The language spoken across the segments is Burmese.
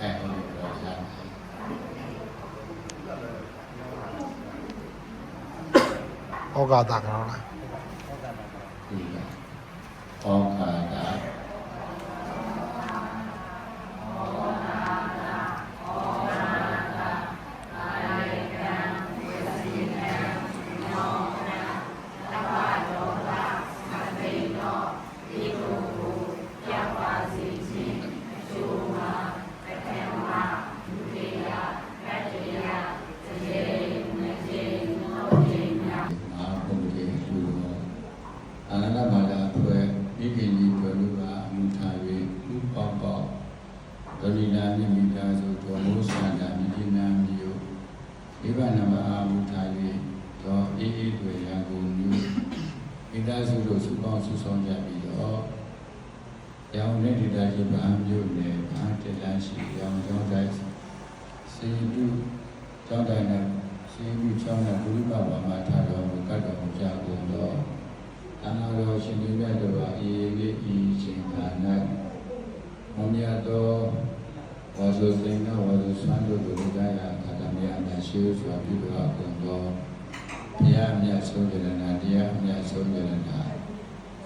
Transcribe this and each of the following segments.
အဲဟုတ်ပြီတော့ရှားဩဃာတကရောလား ဒီကဩခါတာ အာဘုံတေလူတော်အာနန္ဒမာလာဖွဲ့မိခင်ကြီးဖွဲ့လူပါအမှုထား၍လူပေါပေါဒလိနာမိမိသားစုတော်မိုးဆန္ဒမိဒီနာမျိုးဒီဗနမအာမှုထား၍တော်အေးအေးတွေရာကုန်မျိုးမိသားစုတို့စုပေါင်းစုဆောင်ကြပြီးတော့ရောင်နေဒီတာကြီးဗဟမျိုးနဲ့ဗဟတက်လန်းရှိရောင်ကျောင်းတိုင်းစေတုကျောင်းတိုင်းနဲ့ ရှိမှုချောင်းနဲ့ဘုရားဘာမှာထားတော်မူကတ်တော်မူကြကုန်သောအနာတော်ရှင်သူမြတ်တို့ဟာအေးလေးဤချိန်ခါ၌မမြတ်သောဝါစုစိန်သောဝါစုဆွမ်းတို့ကိုလူသားရာခါတမ ယအနာရှိစွာပြုတော်ကုန်သောဘုရားမြတ်ဆုံးကြရနာတရားမြတ်ဆုံးကြရနာ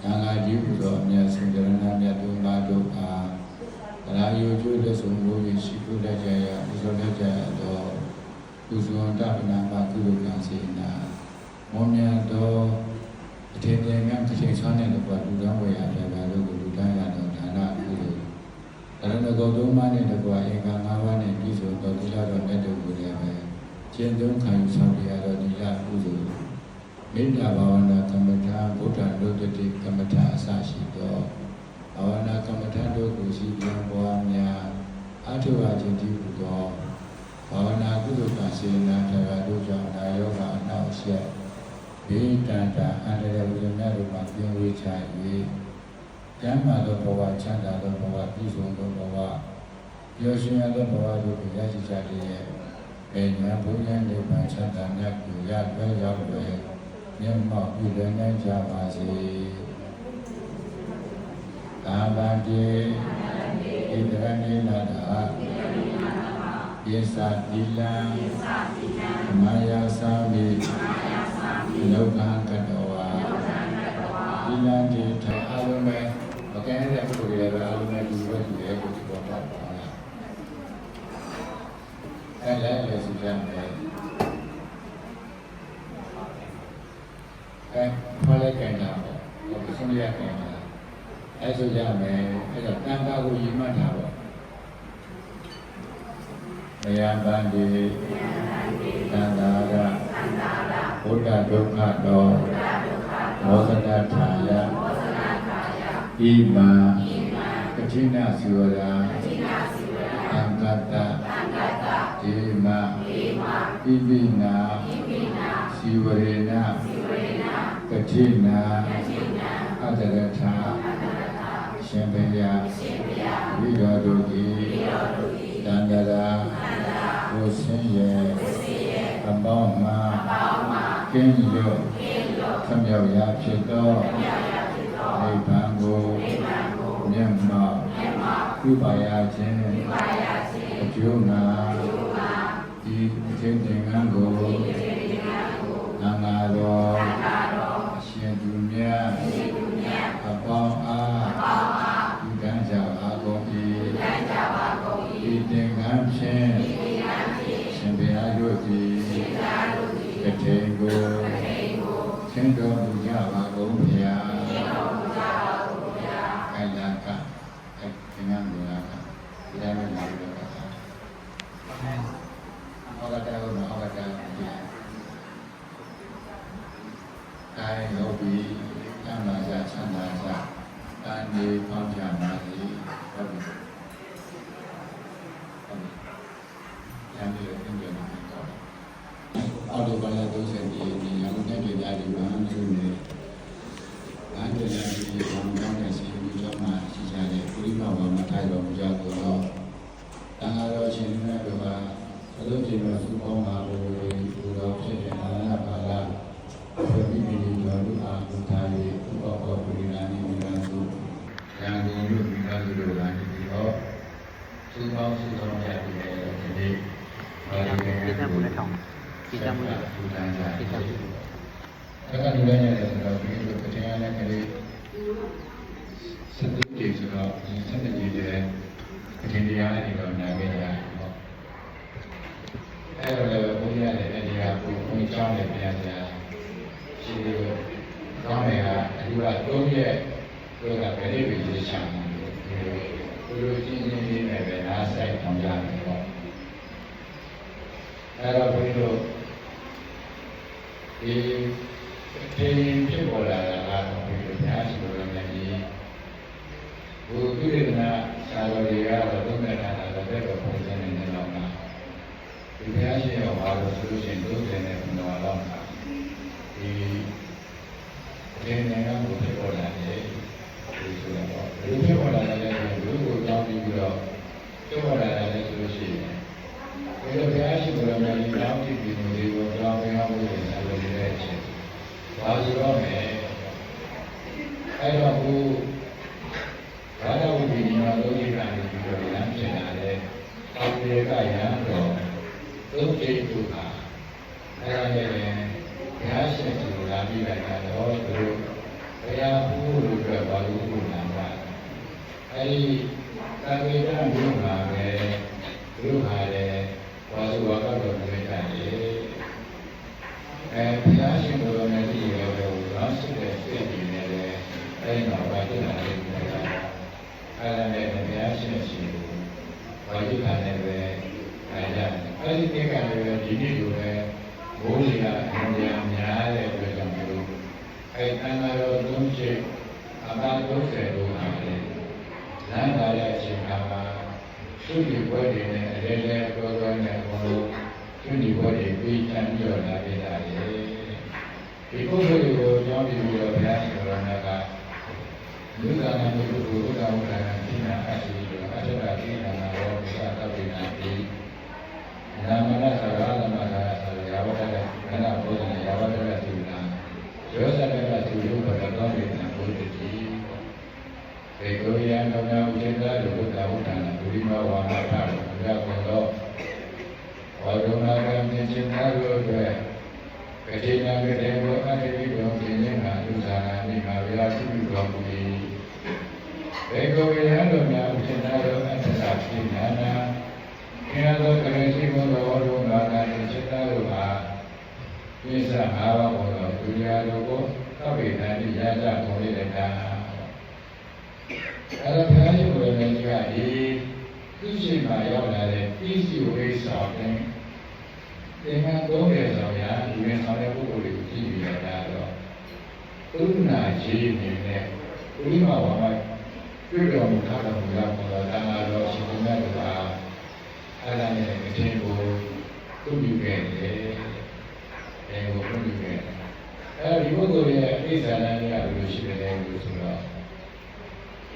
သံဃာကြီးဟူသောမြတ်ဆုံးကြရနာမြတ်တို့ပါတို့အားရာယုကျိုးလက်ဆုံးကိုရှိခိုးလက်ကြရာဥစ္စာလက်ကြရသောကုသဝန္တပနာမကုလကံစေနာမောမြတ်တော်အထင်သေးများတစ်ချိန်ဆွမ်းတဲ့လောကလူတော်ဝေရပြပါလို့ကိုလူတိုင်းရတော်ဒါနကုသိုလ်ဒါရဏဂုံသုံးပါးနဲ့တကွာဧက၅ပါးနဲ့ပြည့်စုံတော်သီလတော်မြတ်တို့ကိုလည်းပဲ ကျင့်သုံးခံယူဆောင်ပြရတော်သီလကုသိုလ်မေတ္တာဘာဝနာကမ္မထာဗုဒ္ဓလုတ္တိကမ္မထာအစရှိသောဘာဝနာကမ္မထာတို့ကိုရှိပြန်ပွားများအထုအချင်းတည်းဟူသောဘာဝနာကုသကစေနာတရားတို့ကြောင့်နာယောဂအနောက်အရှက်ဘေးတန်တာအန္တရာယ်ဝိညာဉ်များတို့မှာပြင်းဝေးချ၍ကျမ်းမာသောဘဝချမ်းသာသောဘဝပြည့်စုံသောဘဝပျော်ရွှင်ရသောဘဝတို့ကိုရရှိကြတဲ့ ပေညာဘုရားနိဗ္ဗာန်ချမ်းသာမြတ်ကိုရလွဲရောက်လွယ်မျက်မှောက်ပြုလည်နိုင်ကြပါစေ။ကာလတိဣတရဏိနာတာယေသတိလံမာယာသာမိလောကကတောဝါဒီလံဒီထိုင်အားလုံးပဲမကဲတဲ့ပုဂ္ဂိုလ်တွေလည်းအားလုံးပဲဒီဘက်ဒီဘက်ကိုဒီပေါ်တော့ပါ လားအဲလည်းလည်းစီကြမယ်အဲခေါ်လိုက်ကြတာပေါ့ဘုဆုံးရကြတာအဲဆိုကြမယ်အဲတော့တန်ခါကိုယူမှတ်တာပေါ့မယံတန္တိသန္တာရဘုဒ္ဓဒုက္ခတောမောဇနထာယဣမံကတိနာစီဝရာသံဃတ္တဒေမဣပိနာစီဝရေနကတိနာအတရထာရှင်ဘုရားဝိရောဒုတိတန္တရာကိုဆင်းရဲအပေါင်းမှာကင်းလို့သမြောက်ရာဖြစ်သောနိဗ္ဗာန်ကိုမျက်မှောက်ပြုပါရခြင်းအကျိုးငါ ဒီအခြင်းသင်္အဲလောဘီအမှန်ကြချမ်းသာကြတန်ဒီပေါင်းပြပါစေဟုတ်ပြီဟုတ်ပြီညနေရင်းကြနေတော့အော်ဒီဘာလာ30ဒီဒီရောင်းတဲ့ကြတဲ့ဒီဘာမှမလုပ်နေအားကြရတဲ့ဘောင်းကောင်းတဲ့စီမီကျောင်းမှာရှိကြတဲ့ပုရိမဘာမထိုင်တော်မူကြတော့တန်ဃာတော်ရှင်မြတ်တို့ဟာအလုံးကြီးမှာစုပေါင်းပါလို့ဒီတော်ဖြစ်တဲ့အာရပါလာဘုရားမိမိတို့တို့အားဘုရားရဲ့ဥပ္ပပပုရိနာနိ အဲ့ဒါ လူတိုင်းရတယ်ဆိုတော့ဒီလိုတရားနဲ့ကလေးစတဲ့ဒီဆိုတော့ဒီစတဲ့ကြီးတဲ့အထင်တရားတွေတော့နာခဲ့ရတယ်ပေါ့အဲ့တော့လည်းဘုရားရဲ့အဲ့ဒီကကိုဘုန်းကြီးကျောင်းနဲ့ပြန်ကြရှိတယ်ကောင်းတယ်ကအဒီကသုံးရက်တို့ကဘယ်လိုပဲရေးချမ်းတယ်ဒီလိုလိုချင်းချင်းလေးနဲ့ပဲအားဆိုင်အောင်ရတယ်ပေါ့အဲ့တော့ဘုရားတို့ဒီ ဒီဖြစ်ပေါ်လာတာကတော့ဒီလိုများရှိလို့လည်းဒီဘုရားကသာဝတိကတော့သုံးတဲ့တာတော့တဲ့ကိုပုံစံနဲ့တော့မှာဒီဘုရားရှင်ရောပါလို့ဆိုလို့ရှိရင်30နဲ့ဘုရားလောက်မှာဒီဒီနေရာကိုဖြစ်ပေါ်လာတယ်ဒီဆိုတော့ဒီဖြစ်ပေါ်လာတဲ့ဘုရားကိုကြောင်းပြီးပြီးတော့ဖြစ်ပေါ်လာတယ်ဆိုလို့ရှိရင်ဒီလိုဘုရားရှင်ကိုလည်းဒီကြောင်းပြီးပြီးဒီကိုကြောင်းပြီးအောင်လို့ဆရာတို့ရဲ့အချက် ဘာဆိုတော့မယ်အဲ့တော့ဘုရားဘာလို့ဒီမှာလို့ဒီကနေပြီးတော့လမ်းပြင်လာတဲ့အောက်ရေကရန်တော့သုံးချိန်သူဟာအဲ့ဒါနဲ့ဘုရားရှင်ကိုလာပြီးလိုက်တာတော့သူတို့ဘုရားဘုလို့ပြောဘာလို့ဘုလာတာအဲ့ဒီသာဝေဒမြို့မှာပဲသူတို့ဟာလည်းဝါစုဝါကတော့တွေ့ကြတယ်အဲဘုရားရှင်ကိုလည်းဒီရောပဲရောရှိတဲ့စိတ်ကြီးနဲ့လည်းအဲ့ဒီတော့ဘာဖြစ်လာလဲဆိုတော့အဲ့ဒါနဲ့ဘုရားရှင်ရှင်ကိုဘာဖြစ်လာလဲပဲအဲ့ဒါအဲ့ဒီကိစ္စလည်းဒီနေ့လိုပဲဘိုးကြီးကအများများတဲ့အတွက်ကြောင့်မလို့အဲ့တန်ခါတော်သုံးချက်အပါ30လို့ဟာလေလမ်းလာတဲ့အချိန်မှာသူ့ဒီဘွဲတွေနဲ့အလဲလဲတော်တော်နဲ့ဘုံလို့သူ့ဒီဘွဲတွေပြီးချမ်းပြီးတော့လာခဲ့တာလေဒီပုဂ္ဂိုလ်ကိုကြောင်းပြီးတော့ဘုရားရှင်တော်ကလူကနာမှုကိုဘုရားဝဋ္ဌာဏသိနာအရှိတော်အထက်ကသိနာရောဘုရားတောက်ပြီးနာပြီးနာမနာသရသမထာသရဝတ္တကခဏဘုရားရဝတ္တကသိနာ ယောသကကသိလို့ဘုရားတောင်းပြီးနာဘုရားတိေကိုယံတော်များဥစ္စာတို့ဘုရားဝဋ္ဌာဏဒုရိမဝါမထဘုရားကောတော်ဝါဒနာကံမြင်ခြင်းသားတို့အတွက်ကတိနာကတေဘောအတ္တိတော်ပြင်းခြင်းကလူသာနာမိမာဗျာသုတော်မူ၏ဘေကိုယံတော်များဥစ္စာတို့အတ္တသာပြင်းနာနာခေယသောကရေရှိဘောတော်ဝါဒနာကံမြင်ခြင်းသားတို့ဟာ ပိဿဟာဘဘောတော်ဒုတိယတို့ကိုသဗ္ဗေတံတိရာဇပေါ်ရတဲ့တာအဲ့ဒါဘုရားရှင်ကိုယ်တိုင်ကဒီသူရှိမှရောက်လာတဲ့ပြီးစီဝိဆောင်တဲ့သင်္ကန်းသုံးတယ်ဆောင်ရဒီရင်ဆောင်တဲ့ပုဂ္ဂိုလ်တွေကိုကြည့်ပြီးတော့ဒါတော့သုနာကြီးနေနဲ့ဥရိမဝါမတွေ့တော်မူထားတော်မူလာပေါ်တော်ဒါနာတော်ရှင်ဘုရားကအဲ့ဒါနဲ့အချင်းကိုသူ့ပြုခဲ့တယ် အဲကိုသူ့ပြုခဲ့အဲဒီပုဂ္ဂိုလ်ရဲ့အိဇာလန်ကြီးကဘယ်လိုရှိတယ်လဲလို့ဆိုတော့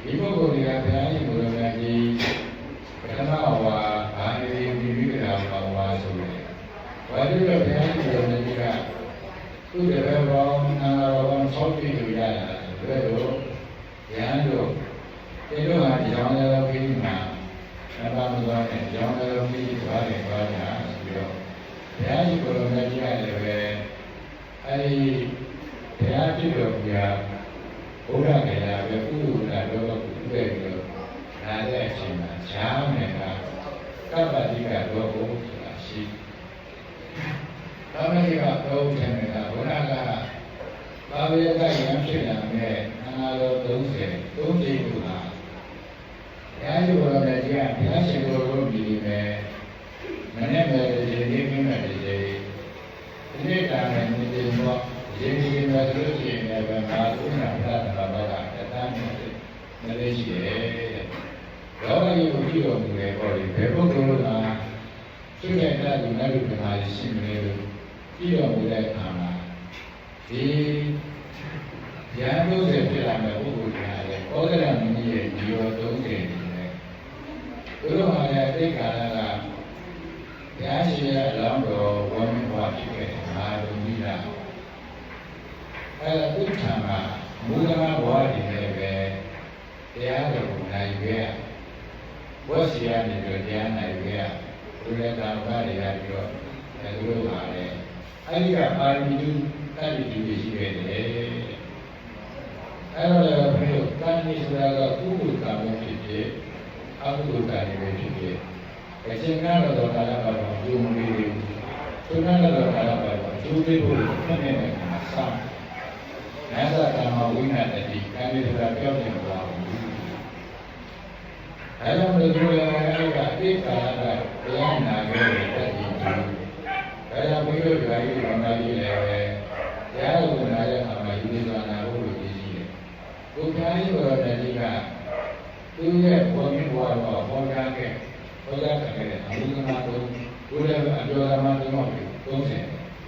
ဒီပုဂ္ဂိုလ်တွေကဘုရားရှင်ကိုယ်တော်ကြီးပထမဝါဘာနေဒီဝိကရာဘာဝါဆိုတယ်ဘာလို့လဲဘုရားရှင်ကိုယ်တော်ကြီးကသူ့တပည့်ပေါင်းနာတော်ပေါင်း၆ပြည့်လို့ရတာဆိုတော့ရဟန်းတို့ဒီလိုဟာဒီကြောင့်လည်းပြီးမှာအပါမသွားနဲ့ကြောင်းလည်းပြီးသွားတယ်သွားတာဆိုပြီးတော့ဘုရားရှင်ကိုယ်တော်ကြီးကလည်းပဲ အဲဒီဘုရားပြည့်တော်ဘုရားဘုရားကလည်းပဲဥဒ္ဒနာတော့ကိုပြည့်ပြီးတော့နားတဲ့အချိန်မှာဈာမယ်ကကပ္ပတိကတော့ဘုရားရှိသာမဏေကတော့ထင်တယ်ကဘုရားကဘာဝေကရံဖြစ်လာမဲ့အနာတော်30 3ချိန်ကဘုရားရှင်ကိုယ်တော်ကြီးကဘုရားရှင်ကိုယ်တော်ပြီးမယ်မနေ့ပဲဒီနေ့ကင်းမဲ့ဒီ ဒီနေ့တာနဲ့ဒီဒီတော့ဒီဒီမှာဆိုလို့ရှိရင်လည်းဘာလို့နာတာဘာဘာကတတမ်းနဲ့မလေးရှိတယ်တဲ့လောကကြီးကိုကြည့်တော်မူတယ်ပေါ့လေဘယ်ပုဂ္ဂိုလ်ကသူ့ရဲ့တတ်သူနဲ့လူကမာရှိမလဲလို့ကြည့်တော်မူတဲ့အခါမှာဒီရဟန်းတို့ဖြစ်လာမဲ့ပုဂ္ဂိုလ်တွေကလည်းဩဇရမင်းကြီးရဲ့ဒီရော30နေတယ်သူတို့ဟာလည်းအိက္ခာရကဘုရားရှင်ရဲ့အလောင်းတော်ဝမ်းမြောက်ဖြစ်ခဲ့တဲ့မဟာလူကြီးလားအဲဒါဥထံ မှာမူလမဘဝတည်နေပဲတရားတော်ကိုနိုင်ခဲ့ရဝတ်စီရနေပြီးတရားနိုင်ခဲ့ရဘုရားတော်ဘာတွေရပြီးတော့အဲသူတို့ဟာလည်းအဲ့ဒီကပါရမီတူတတ်ပြီးဒီရှိခဲ့တယ်အဲ့တော့လည်းဘုရားကံနေဆိုတာကကုသိုလ်ကံပဲဖြစ်ဖြစ်အကုသိုလ်ကံတွေပဲဖြစ်ဖြစ်အချိန်ကတော့ကာလပါတော့ယုံမလေးတွေသူကတော့ကာလပါတော့သူတွေဖို့ဖြစ်နေတဲ့ခါဆောင်း နာသကံမဝိနာတတိကံနေဆိုတာပြောင်းနေပါဘူးအဲ့တော့ဘုရားအဲ့ကအတိတ်ကာလကတရားနာခဲ့တဲ့တတိကျူဒါကြောင့်ဘုရားဓာရီဘာသာကြီးလည်းပဲတရားကိုနားတဲ့အခါမှာယူနေသွားတာလို့ရည်ရှိတယ်။ဘုရားကြီးဘောရတတိကသူရဲ့ဘုံမြတ်ဘဝတော်ဟောကြားခဲ့ဟောကြားခဲ့တဲ့အမှုကနာတို့ဘုရားအကျော်ဓမ္မသုံးပါးကိုသုံးဆယ်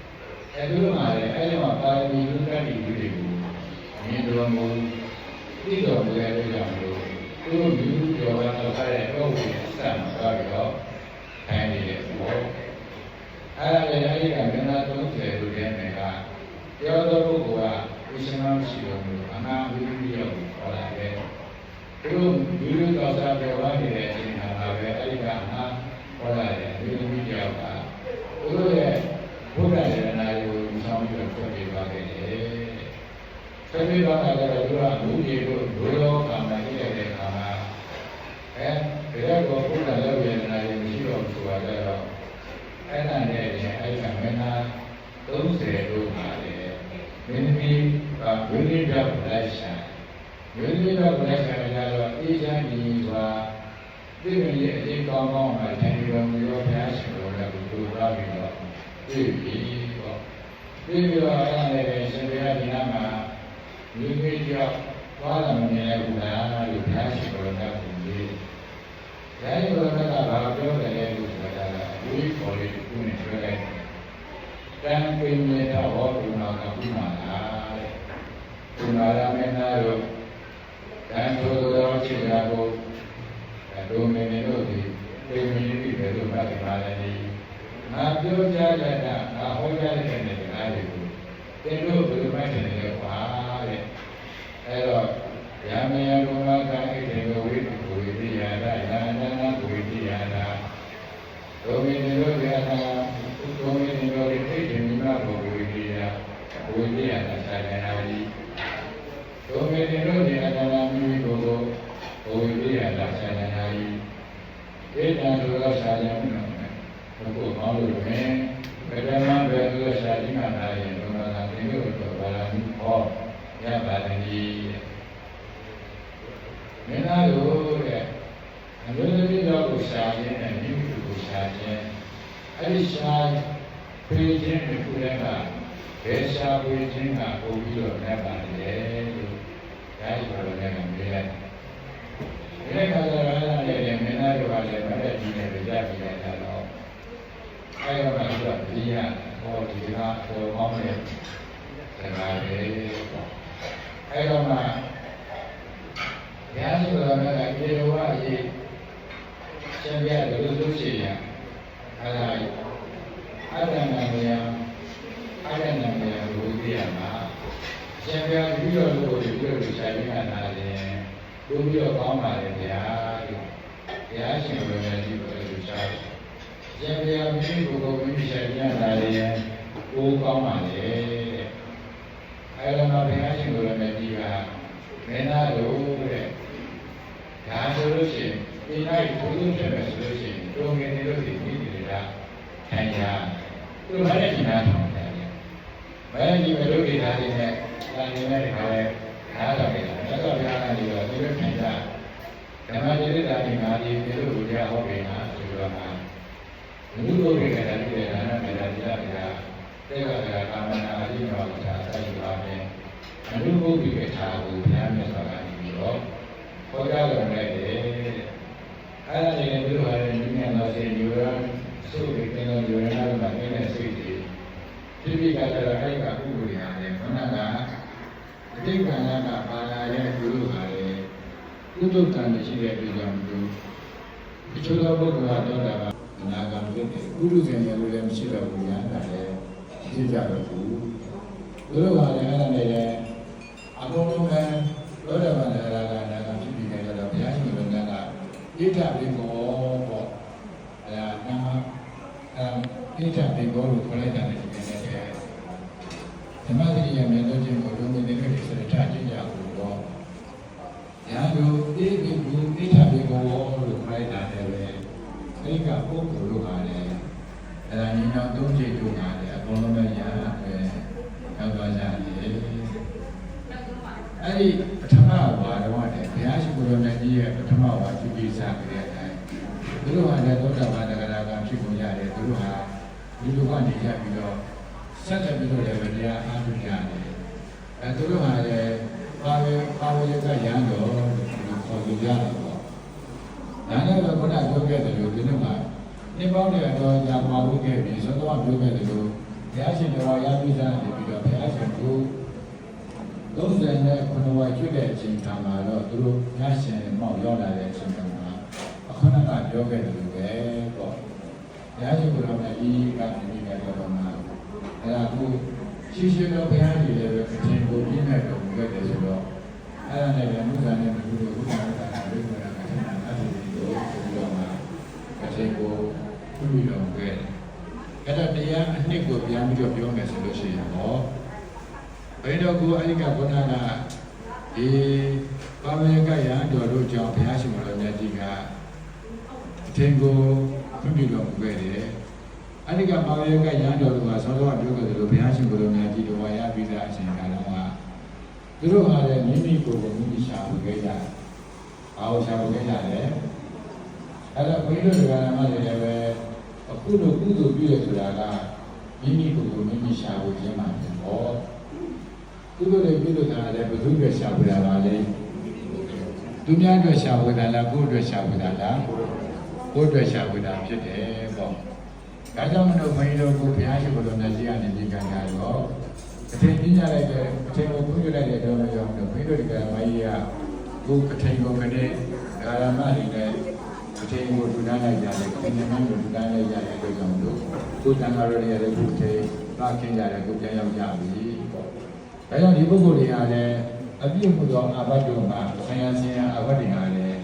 ။အဲဒီမှာလည်းအဲဒီမှာပါရမီလူတတ်ပြီးတွေကို မြင်တော်မူသိတော်မူတဲ့အတွက်ကြောင့်လို့သူတို့မြူကျော်ဝါတော်ထားတဲ့ပုဂ္ဂိုလ်ရဲ့အစမှာသွားပြီးတော့ခိုင်းနေတဲ့ဘောအဲ့ဒါလည်းအဲဒီကမင်းသား30လူတဲ့နယ်ကပြောသောပုဂ္ဂိုလ်ကဝိရှင်မရှိတော်မူအနာဝိရိယကိုခေါ်လာတယ်သူတို့မြူတော်စားပြောရနေတဲ့အချိန်မှာပဲအဲဒီကအနာခေါ်လာတယ်ဝိရိယကသူတို့ရဲ့ဘုရားရဲ့နာယကိုဆောင်ပြီးတော့ထွက်ပြေးသွားခဲ့တယ် ထွက်ပြေးသွားတာလည်းသူကလူကြီးတို့ဒုရောကံမှာနေတဲ့အခါမှာအဲဒါကတော့ဘုရားရဲ့ဝေဒနာတွေမရှိတော့ဘူးဆိုတာတော့အဲ့ဒါနဲ့အဲ့ဒီကမင်းသား30လို့ပါလေမင်းသမီးကဝိရိယပလက်ရှာဝိရိယပလက်ရှာကြတော့အေးချမ်းကြီးစွာဒီမင်းရဲ့အရေးကောင်းကောင်းမှထိုင်တော်မူသောဘုရားရှင်တော်ကသူ့သွားပြီးတော့တွေ့ပြီးတော့ပြီးပြီးတော့အဲ့ဒါလည်းရှင်ဘုရားဒီနာမှာ လူကြီးကြောက်သွားလာမနေဘူးလားလို့ဘုရားရှင်တော်ကပြောပြီးအဲဒီဘုရားကဘာပြောတယ်လဲလို့ဆိုတာကဝိခေါ်လေးခုနဲ့ပြောလိုက်တန်ပင်မြေတော်ဟောဒီမှာကပြီးမှလားတဲ့ဒီမှာရမင်းသားတို့တန်ထိုးတော်ချစ်တာကိုဒုမင်းတို့ဒီပင်မြေပြီးတယ်လို့မှတ်ပါလေငါပြောကြရတာငါဟောကြားတဲ့တဲ့တရားတွေကိုသင်တို့ဘယ်လိုမှန်းတယ်လဲကွာတဲ့ အဲတော့ယမယဘုမကဣတေဝိတုဝိတိယတာယန္တနာဝိတိယတာဒုမင်းတို့ရတာဒုမင်းတို့ရဲ့ဣတိမိမဘဝိတိယဝိတိယတာသာရဏာတိဒုမင်းတို့ရဲ့အတ္တနာမိမိကိုယ်ကိုဝိတိယတာသာရဏာတိဧတံဒုက္ခသာယံဘုကိုကောင်းလို့မယ်ပထမပဲသူကရှာတိမှန်လာရင်ဘုရားကသင်တို့တော့ဘာလာမှုဟော ရပါတည်းမင်းသားတို့တဲ့အမျိုးသမီးတော်ကိုရှာခြင်းနဲ့မိမိကိုရှာခြင်းအဲ့ဒီရှာပြေးခြင်းကိုလည်းကဘယ်ရှာပြေးခြင်းကပို့ပြီးတော့လည်းပါတယ်လို့ဒါကြီးပြောလည်းကမေးလိုက်ဒီကကလည်းလည်းမင်းသားတို့ကလည်းမတဲ့ဒီနဲ့ကြားပြီးလိုက်တာတော့အဲ့တော့ကသူကဒီရဟောဒီကဟောကောင်းတယ်ဒါပဲအဲ့တော့မှဘုရားရှင်တော်မြတ်ကပြေဝအရေးရှင်ပြတယ်လို့ဆိုရှင်ရအဲ့ဒါအတ္တနာမယအတ္တနာမယဘုရားမှာရှင်ပြပြီးတော့လို့ဒီလိုလိုဆိုင်ရတာလေဘုရားကောင်းပါလေဗျာလို့ဘုရားရှင်တော်မြတ်ဒီလိုလိုဆိုင်ရှင်ပြပြီးဘုရားမိဆိုင်ရတာလေကိုကောင်းပါလေတဲ့အဲ့တော့ဘုရားရှင်တော်မြတ်ဒီကမင်းသားတို့တဲ့ဒါဆိုလို့ရှိရင်ဒီလိုက်ဘုရားဖြစ်မယ်ဆိုလို့ရှိရင်တုံငယ်တွေလို့ဒီမိတွေကခံရသူမနဲ့ဒီနာထောင်တယ်။ ဘယ်ဒီမလို့ဒီနာတွေနဲ့တန်နေနဲ့ဒီခါလဲအားတော့တယ်။သက်တော်များလာပြီးတော့ဒီလိုခံရဓမ္မจิตတာဒီငါဒီဒီလိုဘုရားဟောပေးတာဆိုတော့မှာဘုရားဘုရားကလည်းဒီနာနဲ့ဒါဒီလာကတေဝကကာမနာအရိမောသာဆက်ယူပါမယ်။အနုဘုဒ္ဓိကထာကိုဘုရားမြတ်စွာဘုရားပြီးတော့ဟောကြားတော်မူတဲ့အဲ့ဒါလည်းသူတို့ဟာလည်းဉာဏ်တော်ရှင်ယူရသုတိကံတော်ယူရနာမှာနေတဲ့စိတ် တွေဒီပိကတရအဲ့ကဥပ္ပရိဟာလည်းခန္ဓာကအတိတ်ကံကပါလာရဲ့သူတို့ဟာလည်းကုသကံရှိတဲ့အတွက်ကြောင့်သူဒီချိုးသောပုဂ္ဂိုလ်ကတော့တာကအနာဂတ်ဖြစ်တယ်ကုသကံရလို့လည်းမရှိတော့ဘူးညာတာလည်းဖြစ်ကြတော့ဘူးသူတို့ဟာလည်းအဲ့ဒါနဲ့လည်းအကုန်လုံးပဲသောတာပန်အရာကနာကဖြစ်ပြီးကြတော့ဘုရားရှင်ကလည်းကဣဒ္ဓပိကောပေါ့အဲနာအဲဣဒ္ဓပိကောလို့ခေါ်လိုက်တာလည်းဒီနေ့တည်း ဓမ္မတိယမြတ်လို့ခြင်းကိုလုံးဝသိခဲ့တယ်ဆိုတဲ့ထားခြင်းကြောင့်တော့ညာတို့အေဘိဘူအိဋ္ဌဘေကောလို့ခိုင်းတာလည်းပဲအဲဒီကပုဂ္ဂိုလ်တို့ဟာလည်းအဲဒါညီနောင်သုံးချက်တို့ဟာလည်းအကုန်လုံးပဲညာ တက်ပြီးတော့လည်းတရားအားထုတ်ကြတယ်အဲသူတို့ဟာလည်းပါဝေပါဝေကရန်တော်လို့ခေါ်ကြရတယ်ပေါ့ဒါနဲ့တော့ခုနပြောခဲ့တယ်လို့ဒီနေ့မှာနေပေါင်းတဲ့တော့ကြာပါဖို့ခဲ့ပြီးသောတော်ပြောခဲ့တယ်လို့ဘုရားရှင်တော်ရပြီးသားနေပြီးတော့ဘုရားရှင်ကို30နဲ့ခုနဝကျွတ်တဲ့အချိန်ခါမှာတော့သူတို့ဘုရားရှင်မောက်ရောက်လာတဲ့အချိန်ခါမှာအခုနကပြောခဲ့တယ်လို့ပဲပေါ့ဘုရားရှင်ကိုယ်တော်မြတ်ကြီးကနေပြီးတော့မှအဲ့ဒါကို ရှိရှိတော့ဘုရားကြီးလည်းပဲအချင်းကိုပြည့်မဲ့တော်မူခဲ့တယ်ဆိုတော့အဲ့ဒါနဲ့လည်းမြတ်စွာဘုရားကိုဘုရားကလည်းပြောတာကအဲ့ဒါအဲ့ဒီကိုဆိုပြီးတော့မှအချင်းကိုပြုပြီးတော့ခဲ့တယ်အဲ့ဒါတရားအနှစ်ကိုပြန်ပြီးတော့ပြောမယ်ဆိုလို့ရှိရင်တော့ဘယ်တော့ကိုအဲ့ဒီကဘုရားကဒီပါမေကရန်တော်တို့ကြောင့်ဘုရားရှင်တော်မြတ်ကြီးကအထင်ကိုပြုပြီးတော့ခဲ့တယ် အဲ့ဒီကပါမေကရန်တော်တို့ကဆောစောကပြောခဲ့တယ်လို့ဘုရားရှင်ကိုယ်တော်မြတ်ကြီးတော်ဝါရပြီးသားအချိန်ကာလမှာသူတို့ဟာလည်းမိမိကိုယ်ကိုမိမိရှာဖွေခဲ့ကြတယ်။ဘာလို့ရှာဖွေခဲ့ကြလဲ။အဲ့တော့ဘုန်းကြီးတို့ကလည်းမလည်းလည်းပဲအခုလိုကုသိုလ်ပြုရဆိုတာကမိမိကိုယ်ကိုမိမိရှာဖွေခြင်းမှာဖြစ်ပေါ့။ကုသိုလ်တွေပြုလို့တာလည်းဘယ်သူတွေရှာဖွေတာပါလဲ။သူများတွေရှာဖွေတာလားကိုယ်တွေရှာဖွေတာလား။ကိုယ်တွေရှာဖွေတာဖြစ်တယ်ပေါ့။ ဒါကြောင့်မလို့ဘုန်းကြီးတို့ကိုဘုရားရှိခိုးတော်မြတ်ကြီးကနေဒီကံကြတော့အထင်ကြီးကြလိုက်တဲ့အထင်ကိုပြုလိုက်တဲ့တော့ရောဘုန်းကြီးတို့ဒီကံမကြီးကကိုအထင်ကိုခနဲ့ဓမ္မတွေနဲ့အထင်ကိုထူထားလိုက်ကြတယ်ခင်ဗျားတို့ထူထားလိုက်ကြတဲ့အတွက်ကြောင့်မလို့ကိုတန်ဃာတော်တွေလည်းခုထေပါခင်ကြတယ်ကိုပြန်ရောက်ကြပြီပေါ့ဒါကြောင့်ဒီပုဂ္ဂိုလ်တွေကလည်းအပြည့်မှုသောအာဘတ်တို့မှာဆရာဆရာအာဘတ်တွေကလည်း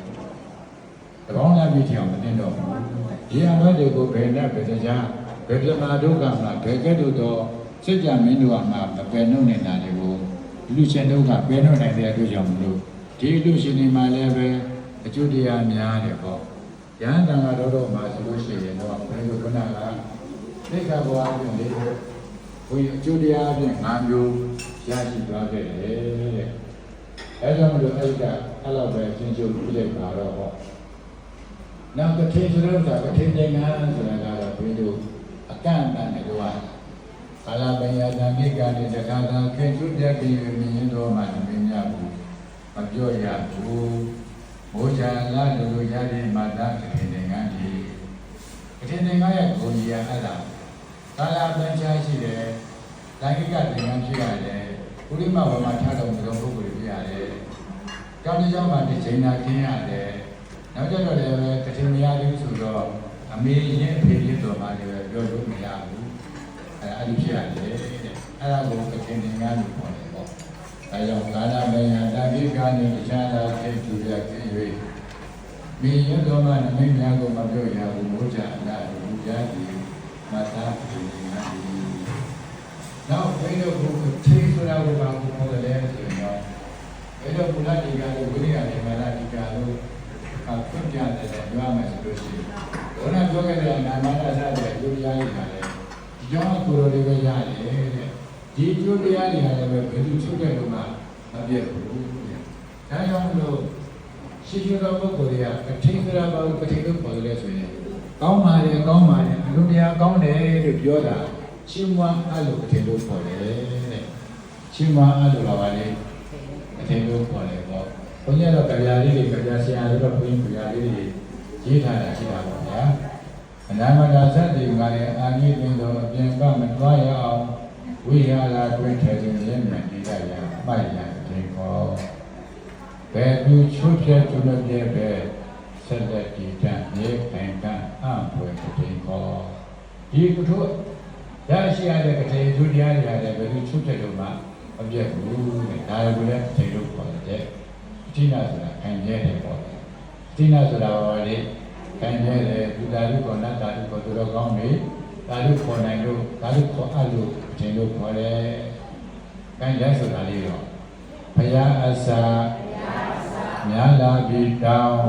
တကောင်းလာပြီးထအောင်မတင်တော့ဘူး ဒီအဘတ်တွေကိုဘယ်နဲ့ဘယ်တရားဘယ်ပြမာဒုက္ခမှာဘယ်ကဲ့သို့သောစိတ်ကြမင်းတို့ကမှမပယ်နှုတ်နေတာတွေကိုလူချင်းတို့ကပယ်နှုတ်နိုင်တဲ့အတွက်ကြောင့်မလို့ဒီလူရှင်တွေမှာလည်းပဲအကျိုးတရားများတယ်ပေါ့ရဟန်းတန်ဃာတော်တော်မှာဆိုလို့ရှိရင်တော့ဘယ်လိုခုနကသိက္ခာဘဝအပြင်လေဘုရားအကျိုးတရားအပြင်၅မျိုးရရှိသွားခဲ့တယ်တဲ့အဲကြောင့်မလို့အဲ့ဒီကအဲ့လိုပဲသင်္ကြန်ပြည့်လိုက်ပါတော့ဟော နောက်ကထေဆိုတော့ကထေဉာဏ်ဆိုတာကတော့ဘယ်လိုအကန့်အသတ်နဲ့တော့ကာလပညာတန်ကိကတိတခါသာခေကျွတ်တက်ပြီးမြင်တော်မှမမြင်ရဘူးမပြောရဘူးဘောဇာလာလူလူရတဲ့မာတာခေဉာဏ်ကဒီခေဉာဏ်ကရဲ့ကိုကြီးရအဲ့ဒါကာလပညာရှိတယ်တန်ကိကသင်္ကန်းဖြစ်ရတယ်ပုရိမဝမထားတော်မူသောပုဂ္ဂိုလ်ဖြစ်ရတယ်ကြောင်းဒီကြောင်းမှာဒီချိန်နာခင်းရတယ် နောက်ကြတော့လည်းပဲကတိမရသေးဘူးဆိုတော့အမေရင်အဖေဖြစ်တော်မှာလည်းပဲပြောလို့မရဘူးအဲအဲ့ဒီဖြစ်ရတယ်တဲ့အဲ့ဒါကိုကတိနေငါလို့ခေါ်တယ်ပေါ့ဒါကြောင့်ကာလမယတာပိကနေတခြားလာဖြစ်သူရဖြစ်၍မိရတော်မှာနမိတ်များကိုမပြောရဘူးဘုရားအလားတူကြားကြည့်မသာဖြစ်နေငါဒီနောက်ဘယ်လိုကိုထိဆိုတာကိုပါဘုရားလည်းဆိုရင်တော့ဘယ်လိုဘုရားဒီကလို့ဝိရိယနေမာနဒီကလို့အ ဖွင့်ပြတယ်ပြောရမယ်ဆိုလို့ရှိရင်ဘုရားပြောခဲ့တဲ့နာမနာစတဲ့ကျိုးတရားတွေဟာလည်းဒီကြောင့်ကိုယ်တော်တွေပဲရတယ်တဲ့ဒီကျိုးတရားတွေဟာလည်းပဲဘယ်သူချုပ်တဲ့လို့မှမပြတ်ဘူးတဲ့ဒါကြောင့်မလို့ရှိရှိသောပုဂ္ဂိုလ်တွေကအထင်စရာပါဘူးပဋိလို့ပေါ်တယ်ဆိုရင်ကောင်းပါလေကောင်းပါလေအလိုတရားကောင်းတယ်လို့ပြောတာချင်းမအဲ့လိုအထင်လို့ပေါ်တယ်တဲ့ချင်းမအဲ့လိုပါပါလေအထင်လို့ပေါ်တယ်ပေါ့ ဘုန်းကြီးကတော့ကြပြာလေးတွေကြပြာဆရာတို့တော့ဘုန်းကြီးကြပြာလေးတွေရေးထားတာရှိတာပါဗျာအနာမတာဇတ်တွေကလည်းအာနိသင်သောအပြင်ကမသွားရအောင်ဝိဟာရတွင်ထဲတွင်လက်မှန်နေရရမှတ်ရခြင်းခေါ်ဘယ်သူချုပ်ဖြတ်သူမပြဲပဲဆက်လက်တည်တံ့မြေခိုင်ကအံ့ဖွယ်ခြင်းခေါ်ဒီကုထုရရှိရတဲ့ကတိဒုတိယရတဲ့ဘယ်သူချုပ်ဖြတ်လို့မှမပြတ်ဘူးတဲ့ဒါကိုလည်းသိလို့ခေါ်တ ယ်အတိနာဆိုတာခံရတဲ့ပေါ့အတိနာဆိုတာဘာလဲခံရတဲ့ဘုရားလူကောနတ်တာလူကောသူတော်ကောင်းတွေဒါလူခေါ်နိုင်လို့ဒါလူခေါ်အပ်လို့အချိန်လို့ခေါ်တယ်ခံရဆိုတာလေးတော့ဘုရားအစာမြာလာပြီးတောင်း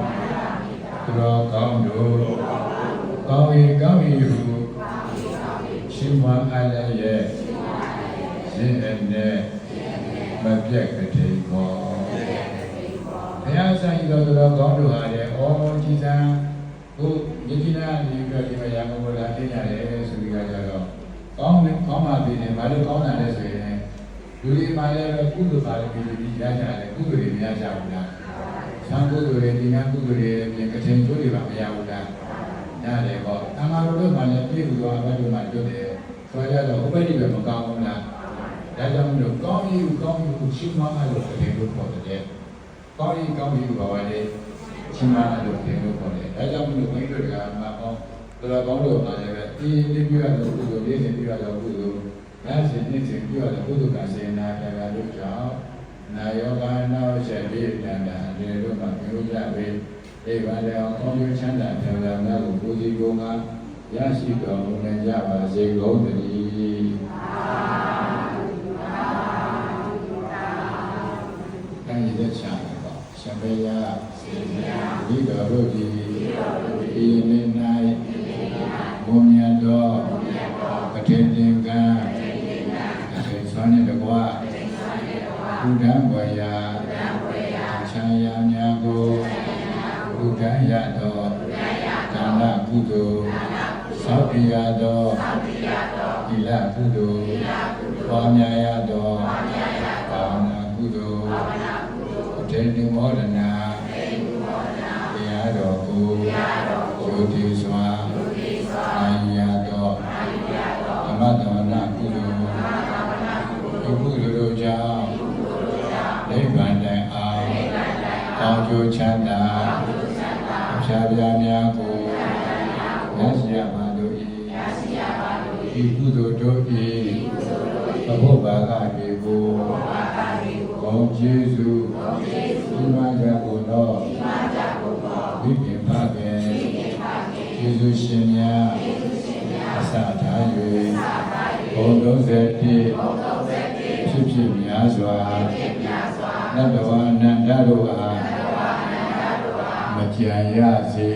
သူတော်ကောင်းတို့ကောင်း၏ကောင်း၏ဟုချရှင်မအလည်းရဲ့ရှင်အနဲ့မပြက်ကတိန်ခေါ် ဘုရားဆိုင်တော်တော်ကောင်းတို့ဟာလေဩကြည်စံဘုယတိနာဒီကဒီမယာမဘလာတင်ရတယ်ဆိုပြီးကြတော့ကောင်းတယ်ကောင်းပါပြီလေဘာလို့ကောင်းတာလဲဆိုရင်လူတွေမှာလည်းကုသိုလ်ပါရမီတွေရကြတယ်ကုသိုလ်တွေမရကြဘူးလားသံကုသိုလ်တွေဒီနာကုသိုလ်တွေပြင်ကတိန်ကျိုးတွေပါမရဘူးလားရတယ်ပေါ့အမှားတို့မှလည်းပြည့်စုံသွားဘက်တို့မှတွေ့တယ်ဆိုကြတော့ဥပ္ပဒိပဲမကောင်းဘူးလားဒါကြောင့်မလို့ကောင်းရေးကောင်းရေးကိုရှင်းမအဲ့လိုတကယ်လို့ခေါ်တယ် ကောင်းရေးကောင်းရေးကိုဘာဝလဲရှင်းမအဲ့လိုတကယ်လို့ခေါ်တယ်ဒါကြောင့်မလို့ဘုန်းကြီးတို့ကမှာကောင်းတော်ကောင်းလို့ပါလည်းပဲဒီလေးပြရတော့ကုသိုလ်လေးစဉ်ပြရတော့ကုသိုလ်ဒါစဉ်နေ့စဉ်ပြရတော့ကုသိုလ်ကစေနာကံလို့ကြောင့်နာယောဂနောချက်ပြတန်တာဒီလိုမှပြုကြပြီဒီပါလေအောင်ကောင်းကျိုးချမ်းသာကြံလာများကိုကိုယ်စီကိုယ်ငါရရှိတော်မူနိုင်ကြပါစေကုန်သတည်းကံရည်တဲ့ချာပါ ရှင်ဘေယဒီတော်တို့ဒီဒီနေ့၌ဘုံမြတ်တော်ကတိတင်ကံအစေသွမ်းတဲ့ကွာဘုဒ္ဓဝါယာချာယာများကိုဘုဒ္ဓရတော်ဒါနကုသိုလ်သောက်ပြရတော်ဒီလကုသိုလ်ပွားများရတော်ဘာဝနာကုသိုလ်အ တေတုမောဒနာတရားတော်ကိုယုတိစွာအာရတော်ဓမ္မတဝနာကုသိုလ်ဒီကုသိုလ်တို့ကြောင့်နိဗ္ဗာန်တိုင်အောင်ကောင်းကျိုးချမ်းသာအဖြာပြားများကိုရရှိရပါလို့ဤဒီကုသိုလ်တို့ဤ ဘုဗ္ဗာကပြေကိုဘုံကျေးဇူးဒီမှာကြကုန်တော့ဝိပင်ဖခင်ကျေးဇူးရှင်များအစထား၍ဘုံ30ဖြစ်ဖြစ်များစွာနတ်တော်အနန္တတို့အားမကြံရစေ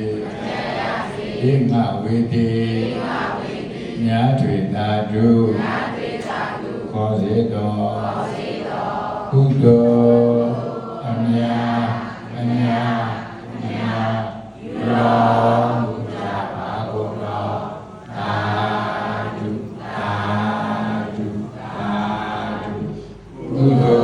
ဧငဝေတိညာထွေသာတု ခေါ်စေတော်ကုသိုလ်အမြာအမြာအမြာရောမူ